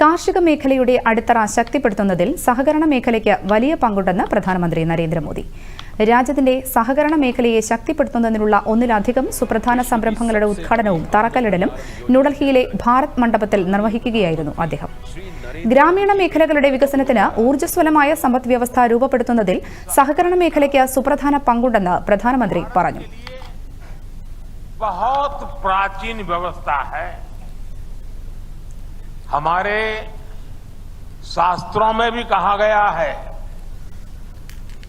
കാർഷിക മേഖലയുടെ അടിത്തറ ശക്തിപ്പെടുത്തുന്നതിൽ സഹകരണ മേഖലയ്ക്ക് വലിയ പങ്കുണ്ടെന്ന് പ്രധാനമന്ത്രി നരേന്ദ്രമോദി. രാജ്യത്തിന്റെ സഹകരണ മേഖലയെ ശക്തിപ്പെടുത്തുന്നതിനുള്ള ഒന്നിലധികം സുപ്രധാന സംരംഭങ്ങളുടെ ഉദ്ഘാടനവും തറക്കല്ലിടലും ന്യൂഡൽഹിയിലെ ഭാരത് മണ്ഡപത്തിൽ നിർവഹിക്കുകയായിരുന്നു അദ്ദേഹം. ഗ്രാമീണ മേഖലകളുടെ വികസനത്തിന് ഊർജസ്വലമായ സമ്പദ് വ്യവസ്ഥ രൂപപ്പെടുത്തുന്നതിൽ സഹകരണ മേഖലയ്ക്ക് സുപ്രധാന പങ്കുണ്ടെന്ന് പ്രധാനമന്ത്രി പറഞ്ഞു. हमारे शास्त्रों में भी कहा गया है,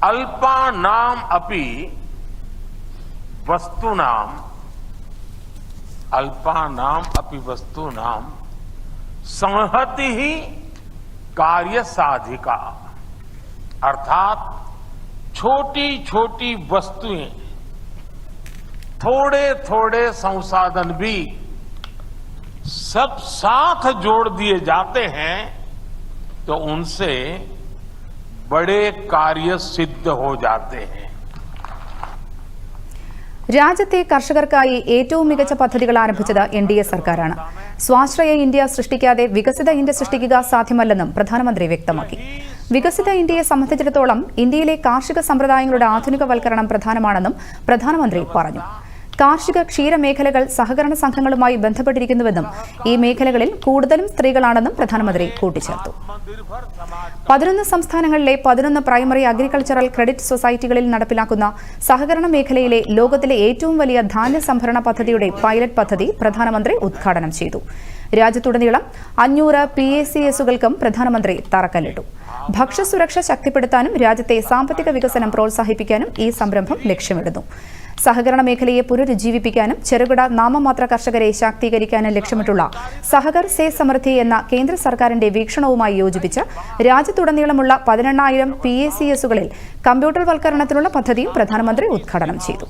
अल्पा नाम अपि वस्तु नाम, अल्पा नाम अपि वस्तु नाम, संहति ही कार्य साधिका। अर्थात छोटी छोटी वस्तुएँ, थोड़े थोड़े संसाधन भी सब साथ जोड़ दिए जाते हैं तो उनसे बड़े कार्य सिद्ध हो जाते हैं രാജ്യത്തെ കർഷകർക്കായി ഏറ്റവും മികച്ച പദ്ധതികൾ ആരംഭിച്ചത് എൻ ഡി എ സർക്കാരാണ് സ്വാശ്രയ ഇന്ത്യ സൃഷ്ടിക്കാതെ വികസിത ഇന്ത്യ സൃഷ്ടിക്കുക സാധ്യമല്ലെന്നും പ്രധാനമന്ത്രി വ്യക്തമാക്കി വികസിത ഇന്ത്യയെ സംബന്ധിച്ചിടത്തോളം ഇന്ത്യയിലെ കാർഷിക സമ്പ്രദായങ്ങളുടെ ആധുനികവൽക്കരണം പ്രധാനമാണെന്നും പ്രധാനമന്ത്രി പറഞ്ഞു കാർഷിക ക്ഷീര മേഖലകൾ സഹകരണ സംഘങ്ങളുമായി ബന്ധപ്പെട്ടിരിക്കുന്നുവെന്നും ഈ മേഖലകളിൽ കൂടുതലും സ്ത്രീകളാണെന്നും പ്രധാനമന്ത്രി കൂട്ടിച്ചേർത്തു. പതിനൊന്ന് സംസ്ഥാനങ്ങളിലെ പതിനൊന്ന് പ്രൈമറി അഗ്രികൾച്ചറൽ ക്രെഡിറ്റ് സൊസൈറ്റികളിൽ നടപ്പിലാക്കുന്ന സഹകരണ മേഖലയിലെ ലോകത്തിലെ ഏറ്റവും വലിയ ധാന്യ സംഭരണ പദ്ധതിയുടെ പൈലറ്റ് പദ്ധതി പ്രധാനമന്ത്രി ഉദ്ഘാടനം ചെയ്തു. രാജ്യത്തുടനീളം അഞ്ഞൂറ് പി എ സി എസുകൾക്കും പ്രധാനമന്ത്രി തറക്കല്ലിട്ടു. ഭക്ഷ്യസുരക്ഷ ശക്തിപ്പെടുത്താനും രാജ്യത്തെ സാമ്പത്തിക വികസനം പ്രോത്സാഹിപ്പിക്കാനും ഈ സംരംഭം ലക്ഷ്യമിടുന്നു. സഹകരണ മേഖലയെ പുനരുജ്ജീവിപ്പിക്കാനും ചെറുകിട നാമമാത്ര കർഷകരെ ശാക്തീകരിക്കാനും ലക്ഷ്യമിട്ടുള്ള സഹകർ സേ സമൃദ്ധി എന്ന കേന്ദ്ര സർക്കാരിന്റെ വീക്ഷണവുമായി യോജിപ്പിച്ച് രാജ്യത്തുടനീളമുള്ള പതിനെണ്ണായിരം പി എ സി എസുകളിൽ കമ്പ്യൂട്ടർവൽക്കരണത്തിനുള്ള പദ്ധതിയും പ്രധാനമന്ത്രി ഉദ്ഘാടനം ചെയ്തു.